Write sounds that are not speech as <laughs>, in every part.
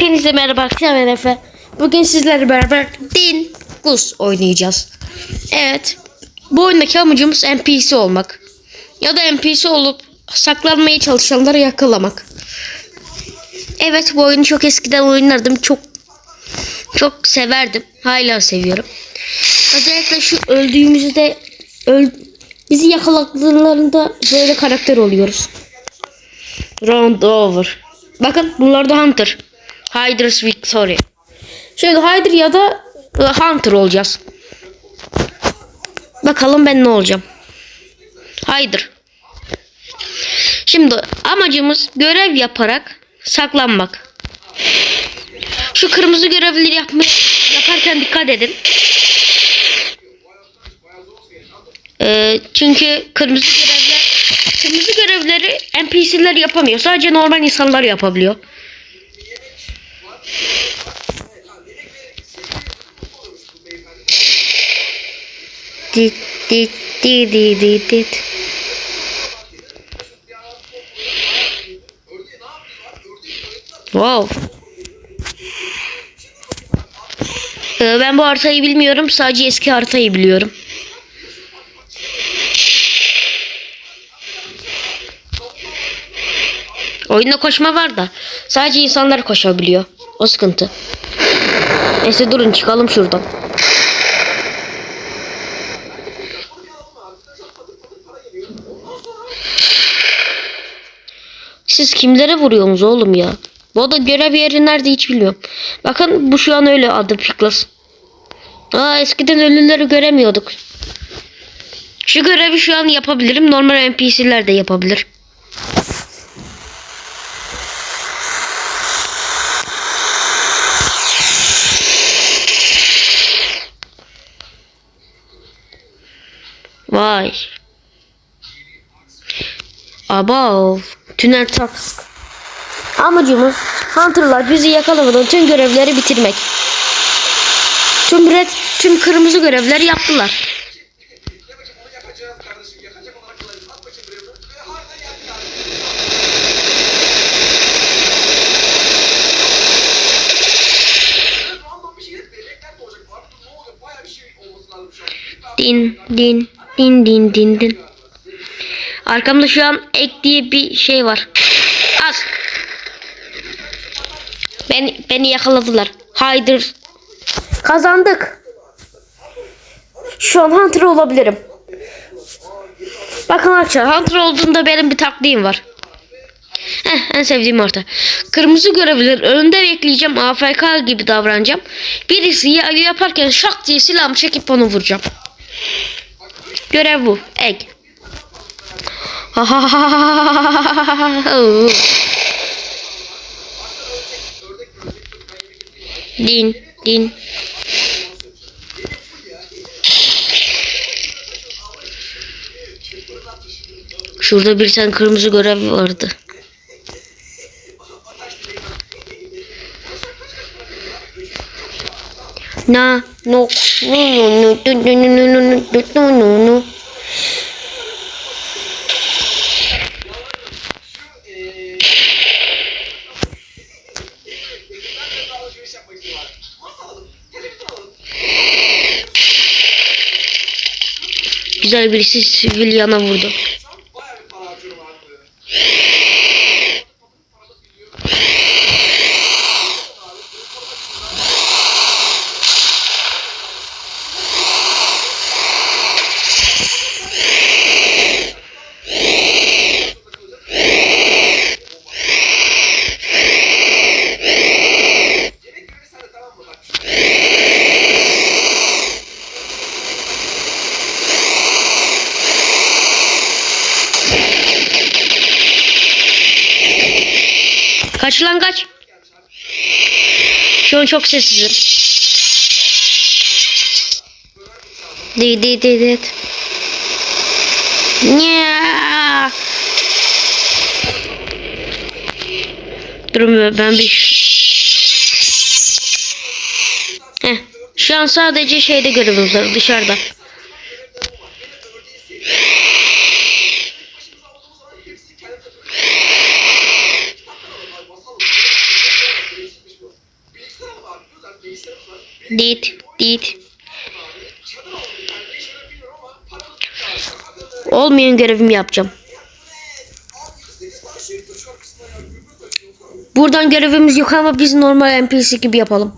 Hepinize merhaba arkadaşlar ben Efe. Bugün sizlerle beraber Din Gus oynayacağız. Evet. Bu oyundaki amacımız NPC olmak. Ya da NPC olup saklanmaya çalışanları yakalamak. Evet bu oyunu çok eskiden oynardım. Çok çok severdim. Hala seviyorum. Özellikle şu öldüğümüzde öl, bizi yakaladıklarında böyle karakter oluyoruz. Round over. Bakın bunlar da Hunter. Hydra's Victory. Şöyle Hydra ya da e, Hunter olacağız. Bakalım ben ne olacağım. Hydra. Şimdi amacımız görev yaparak saklanmak. Şu kırmızı görevleri yapma, yaparken dikkat edin. Ee, çünkü kırmızı görevler kırmızı görevleri NPC'ler yapamıyor. Sadece normal insanlar yapabiliyor. Dit dit dit dit dit dit. Wow. Ee, ben bu haritayı bilmiyorum. Sadece eski haritayı biliyorum. Oyunda koşma var da sadece insanlar koşabiliyor. O sıkıntı. Neyse durun çıkalım şuradan. Siz kimlere vuruyorsunuz oğlum ya? Bu da görev yeri nerede hiç bilmiyorum. Bakın bu şu an öyle adı Piklas. Aa eskiden ölüleri göremiyorduk. Şu görevi şu an yapabilirim. Normal NPC'ler de yapabilir. Vay. Above. Tünel Task. Amacımız Hunter'lar bizi yakalamadan tüm görevleri bitirmek. Tüm red, tüm kırmızı görevleri yaptılar. Din, din, din, din, din, din. Arkamda şu an ek diye bir şey var. Az. Beni, beni yakaladılar. Haydır. Kazandık. Şu an Hunter olabilirim. Bakın arkadaşlar Hunter olduğunda benim bir taktiğim var. Heh, en sevdiğim harita. Kırmızı görevliler önünde bekleyeceğim. AFK gibi davranacağım. Birisi ya- yaparken şak diye silahımı çekip onu vuracağım. Görev bu. Egg. Din din. Şurada bir tane kırmızı görev vardı. Na no no no no no no no no no no no no Birisi sivil yana vurdu. Kaç lan kaç. Şu an çok sessizim. Di di di di. Nya. Durun ben bir... Heh, şu an sadece şeyde var dışarıda. Dit. Dit. Olmayan görevimi yapacağım. Buradan görevimiz yok ama biz normal NPC gibi yapalım.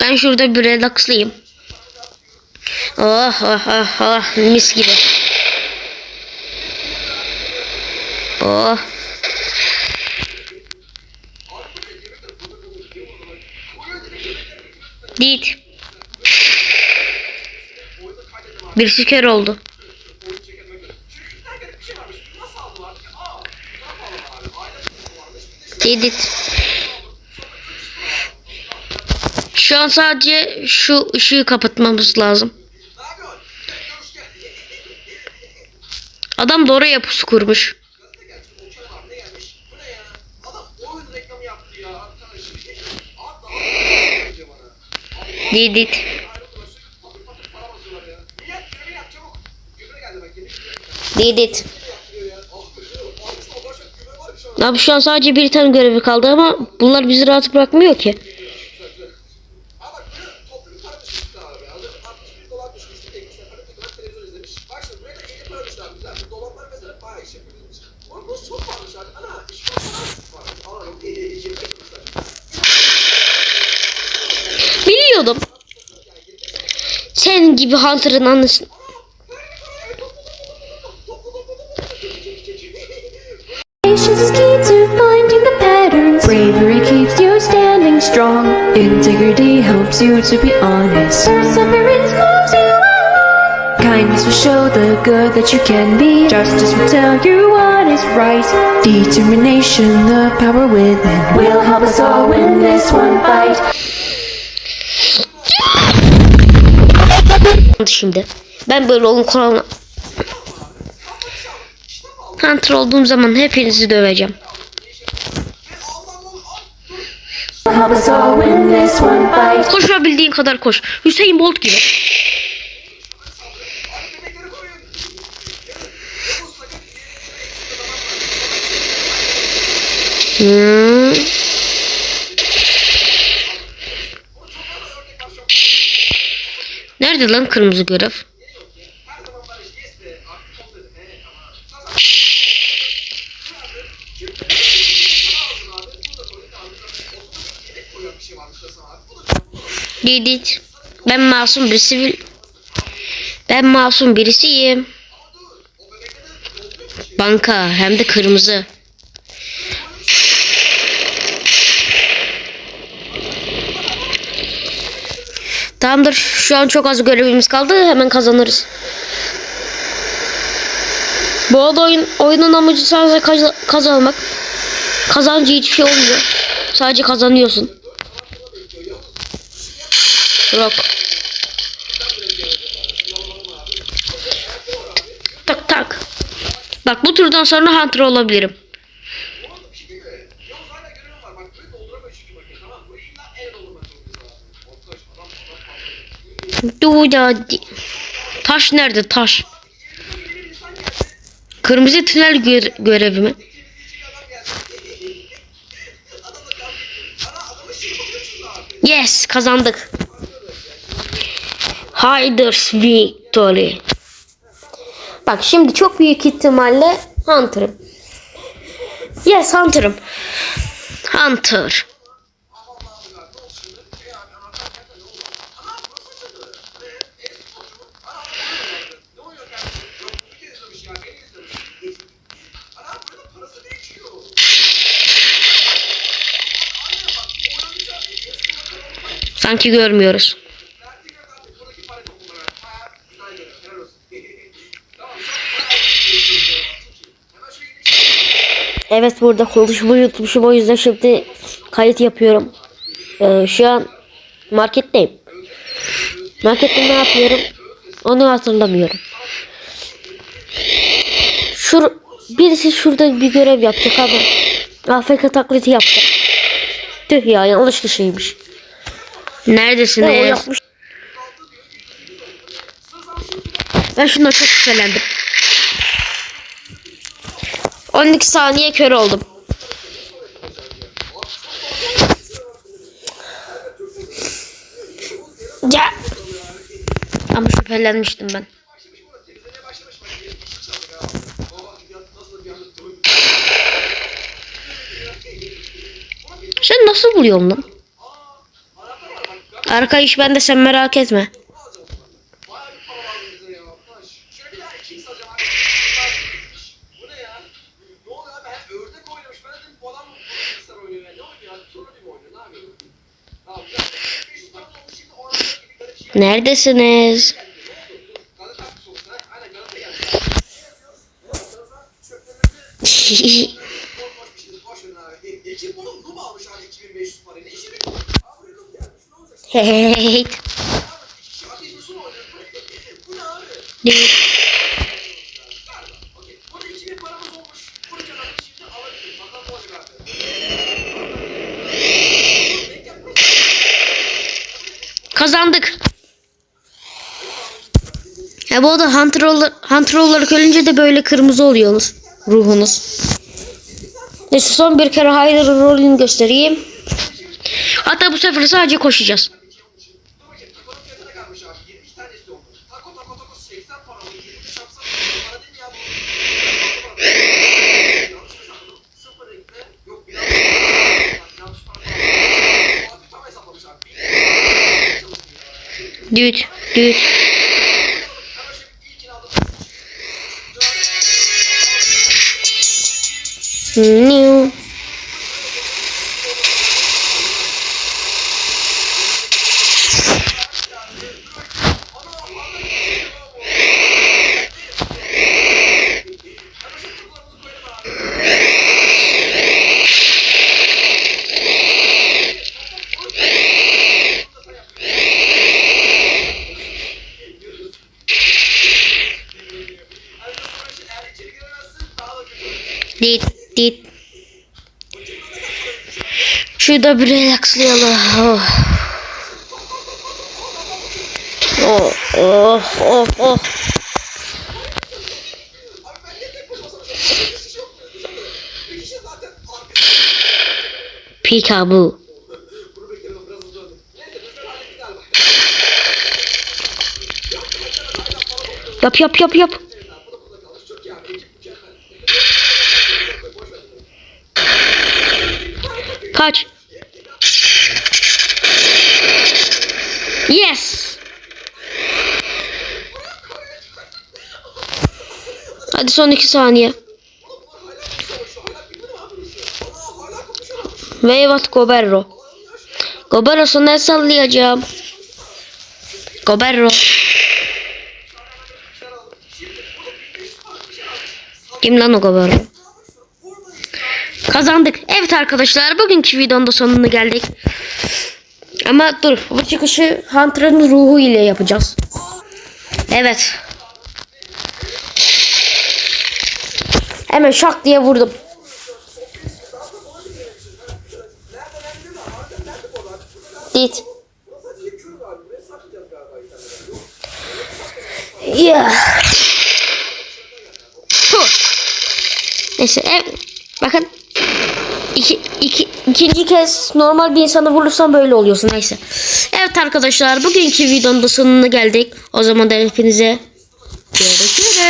Ben şurada bir relaxlayayım. Oh oh oh oh mis gibi. Oh. Dit. Birisi kör oldu. Edit. Şu an sadece şu ışığı kapatmamız lazım. Adam da oraya pusu kurmuş. Bir şey Abi şu an sadece bir tane görevi kaldı ama bunlar bizi rahat bırakmıyor ki. Sen gibi Hunter'ın patterns. Bravery keeps you standing strong. Integrity helps you to be honest. Perseverance moves you along. Kindness will show the good that you can be. Justice will tell you what is right. Determination, the power within, will help us all win this one fight. Şimdi ben böyle oyun kuralına Hunter olduğum zaman hepinizi döveceğim. Koşabildiğin kadar koş. Hüseyin Bolt gibi. Hmm. Nerede lan kırmızı görev? Didit. Ben masum bir sivil. Ben masum birisiyim. Banka hem de kırmızı. Tamamdır. Şu an çok az görevimiz kaldı. Hemen kazanırız. Bu arada oyun, oyunun amacı sadece kaz- kazanmak. Kazancı hiçbir şey olmuyor. Sadece kazanıyorsun. Rock. Tak tak. Bak bu turdan sonra Hunter olabilirim. Adam fazla. Du da di- Taş nerede taş? Kırmızı tünel gö- görevi mi? Yes kazandık. Hiders victory. Bak şimdi çok büyük ihtimalle Hunter'ım. Yes Hunter'ım. Hunter. Ne oluyor kardeşim? Yok bu video izlemiş ya. Beni izlemiş. Adam burada parası birikiyor. Aynen bak. Oynanacak. Eski bakalım. Sanki görmüyoruz. Vertigo artık buradaki para toplumları. Bayağı güzel görüyor. Helal olsun. Tamam. Çok bayağı iyi görüyoruz ya. Çok iyi. Hemen şöyle gidelim. Evet burada konuşmayı unutmuşum o yüzden şimdi kayıt yapıyorum. Ee, şu an marketteyim. Markette ne yapıyorum? Onu hatırlamıyorum. Şur birisi şurada bir görev yapacak ama AFK taklidi yaptı. Tüh ya yanlış kişiymiş. Neredesiniz? O yapmış. Ben şundan çok şüphelendim. 12 saniye kör oldum. Ya. Ama şüphelenmiştim ben. Sen nasıl buluyorsun lan? Arka iş bende sen merak etme. Bunu alacağım bunlardan. Bayağı bir para var bize ya. Ulan ş- şöyle bir daha 2x alacağım abi. Bunlar bitmiş. Bu ne ya? Ne oluyor abi? Hem ördek oynamış. Ben dedim bu adam mı bilgisayar oynuyor ya? Ne oynuyor abi? Turnu bir mi oynuyor? Ne yapıyor? Tamam güzel. 500 tane olmuş şimdi oranında gibi garip. Neredesiniz? <laughs> <laughs> Hey. Abi iki kişi ateş misin oynuyor? Bu ne abi? Değil. Galiba. Okey. Burada 2000 paramız olmuş. Bunu kenara şimdi alabiliriz. Bakalım ne olacak abi. Denk yapmasın. Kazandık. Ya bu arada Hunter, ol- Hunter olarak ölünce de böyle kırmızı oluyorsunuz. Ruhunuz. Neyse son bir kere Haydar'ın rolünü göstereyim. Hatta bu sefer sadece koşacağız. Дють, дють. Ню. Şurada bir relaxlayalım. Oh. Oh, oh, oh, oh. Peekaboo. Bunu bekleyelim biraz hızlı öldüm. Neyse bizler hallettik galiba. Yap yap yap yap. Bu da burada kalmış. Çok iyi abi. Ekip mükemmel. Boş ver. Kaç. Yes. Hadi son iki saniye. Veyvat Goberro. Goberro sana sallayacağım. Goberro. Kim lan o Goberro? Kazandık. Evet arkadaşlar bugünkü videonun da sonuna geldik. Ama dur bu çıkışı Hunter'ın ruhu ile yapacağız. Evet. Hemen şak diye vurdum. Dit. Ya. Puh. Neyse bakın iki, iki, ikinci kez normal bir insanı vurursan böyle oluyorsun neyse. Evet arkadaşlar bugünkü videonun da sonuna geldik. O zaman da hepinize görüşürüz.